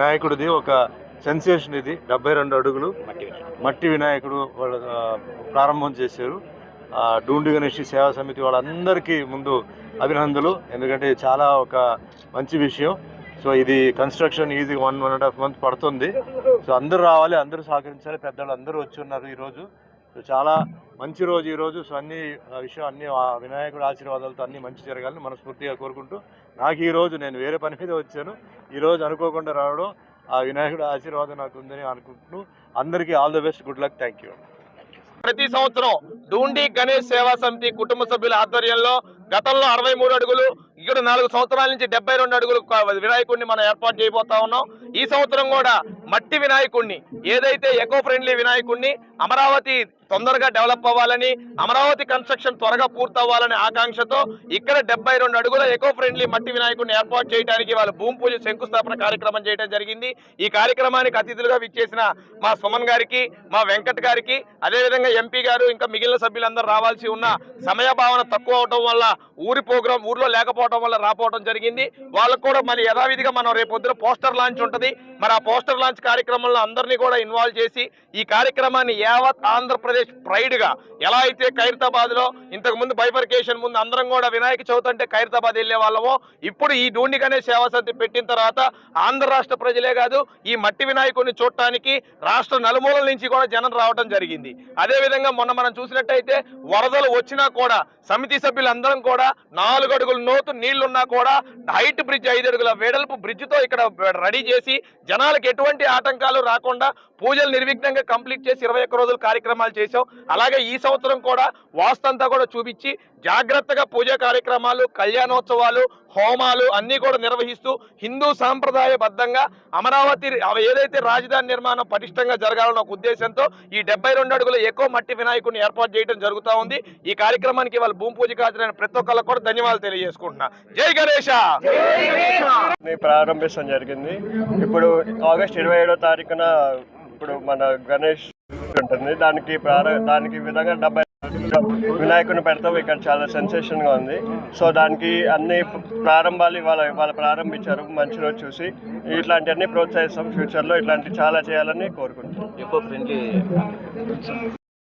వినాయకుడిది ఒక సెన్సేషన్ ఇది. డెబ్బై రెండు అడుగులు. మట్టి వినాయకుడు. వాళ్ళు ప్రారంభం చేశారు. ఆ, డూండి గణేష్ సేవా సమితి వాళ్ళందరికీ ముందు అభినందనలు. ఎందుకంటే చాలా ఒక మంచి విషయం. సో ఇది construction easy one one and half month పడుతుంది. సో అందరూ రావాలి అందరూ సహకరించాలి. పెద్దలు అందరూ వచ్చి ఉన్నారు ఈరోజు. చాలా మంచి రోజు ఈరోజు సో అన్ని విషయం అన్ని వినాయకుడు ఆశీర్వాదాలతో అన్ని మంచి జరగాలని మనస్ఫూర్తిగా కోరుకుంటూ నాకు ఈరోజు నేను వేరే పని మీద వచ్చాను. ఈరోజు అనుకోకుండా రావడం ఆ వినాయకుడు ఆశీర్వాదం నాకు ఉందని అనుకుంటున్నాను అందరికీ all the best. Good luck. Thank you. ప్రతి సంవత్సరం డూండి గణేష్ సేవా సమితి కుటుంబ సభ్యుల ఆధ్వర్యంలో గతంలో అరవై మూడు అడుగులు ఇక్కడ నాలుగు సంవత్సరాల నుంచి డెబ్బై రెండు అడుగులు వినాయకుడిని మనం ఏర్పాటు చేయబోతా ఉన్నాం. ఈ సంవత్సరం కూడా మట్టి వినాయకుడిని ఏదైతే ఎకో ఫ్రెండ్లీ వినాయకుడిని అమరావతి తొందరగా డెవలప్ అవ్వాలని అమరావతి కన్స్ట్రక్షన్ త్వరగా పూర్తవ్వాలనే ఆకాంక్షతో ఇక్కడ డెబ్బై రెండు అడుగుల ఎకో ఫ్రెండ్లీ మట్టి వినాయకుడిని ఏర్పాటు చేయడానికి వాళ్ళ భూమి పూజ శంకుస్థాపన కార్యక్రమం చేయడం జరిగింది. ఈ కార్యక్రమానికి అతిథులుగా విచ్చేసిన మా సుమన్ గారికి మా వెంకట్ గారికి అదేవిధంగా ఎంపీ గారు ఇంకా మిగిలిన సభ్యులందరూ రావాల్సి ఉన్న సమయభావన తక్కువ అవడం వల్ల ఊరి ప్రోగ్రాం ఊర్లో లేకపోవడం వల్ల రాపోవడం జరిగింది. వాళ్ళకు కూడా మరి యథావిధిగా మనం రేపు పొద్దున పోస్టర్ లాంచ్ ఉంటుంది. మరి ఆ పోస్టర్ లాంచ్ కార్యక్రమంలో అందరినీ కూడా ఇన్వాల్వ్ చేసి ఈ కార్యక్రమాన్ని యావత్ ఆంధ్రప్రదేశ్ ప్రైడ్గా ఎలా అయితే ఖైరతాబాద్లో ఇంతకు ముందు బైఫర్కేషన్ ముందు అందరం కూడా వినాయక చవితి అంటే ఖైరతాబాద్ వెళ్ళే వాళ్ళము ఇప్పుడు ఈ డూండిగానే సేవా సమితి పెట్టిన తర్వాత ఆంధ్ర రాష్ట్ర ప్రజలే కాదు ఈ మట్టి వినాయకుడిని చూడటానికి రాష్ట్ర నలుమూలల నుంచి కూడా జనం రావడం జరిగింది. అదే విధంగా మొన్న మనం చూసినట్టయితే వరదలు వచ్చినా కూడా సమితి సభ్యులందరం కూడా నాలుగు అడుగుల నోతు నీళ్ళున్నా కూడా హైట్ బ్రిడ్జ్ ఐదు అడుగుల వెడల్పు బ్రిడ్జ్తో ఇక్కడ రెడీ చేసి జనాలకు ఎటువంటి ఆటంకాలు రాకుండా పూజలు నిర్విఘ్నంగా కంప్లీట్ చేసి ఇరవై ఒక్క రోజులు కార్యక్రమాలు చేశాం అలాగే ఈ సంవత్సరం కూడా వాస్తంతా కూడా చూపించి జాగ్రత్తగా పూజా కార్యక్రమాలు కళ్యాణోత్సవాలు హోమాలు అన్ని కూడా నిర్వహిస్తూ హిందూ సాంప్రదాయబద్ధంగా అమరావతి అవి ఏదైతే రాజధాని నిర్మాణం పటిష్టంగా జరగాలన్న ఒక ఉద్దేశంతో ఈ డెబ్బై రెండు అడుగుల ఎక్కువ మట్టి వినాయకుడిని ఏర్పాటు చేయడం జరుగుతూ ఉంది. ఈ కార్యక్రమానికి వాళ్ళ భూమి పూజ హాజరైన ప్రతి ఒక్కళ్ళకు కూడా ధన్యవాదాలు తెలియజేసుకుంటున్నా. జై గణేష! ప్రారంభించడం జరిగింది. ఇప్పుడు ఆగస్ట్ ఇరవై ఏడో తారీఖున ఇప్పుడు మన గణేష్ ఉంటుంది దానికి ప్రార దానికి విధంగా డెబ్బై వినాయకుని పెడతాం. ఇక్కడ చాలా సెన్సేషన్గా ఉంది. సో దానికి అన్ని ప్రారంభాలు వాళ్ళ వాళ్ళు ప్రారంభించారు. మంచి రోజు చూసి ఇట్లాంటివన్నీ ప్రోత్సహిస్తాం. ఫ్యూచర్లో ఇట్లాంటి చాలా చేయాలని కోరుకుంటున్నాం. ఎక్కువ ఫ్రెండ్లీ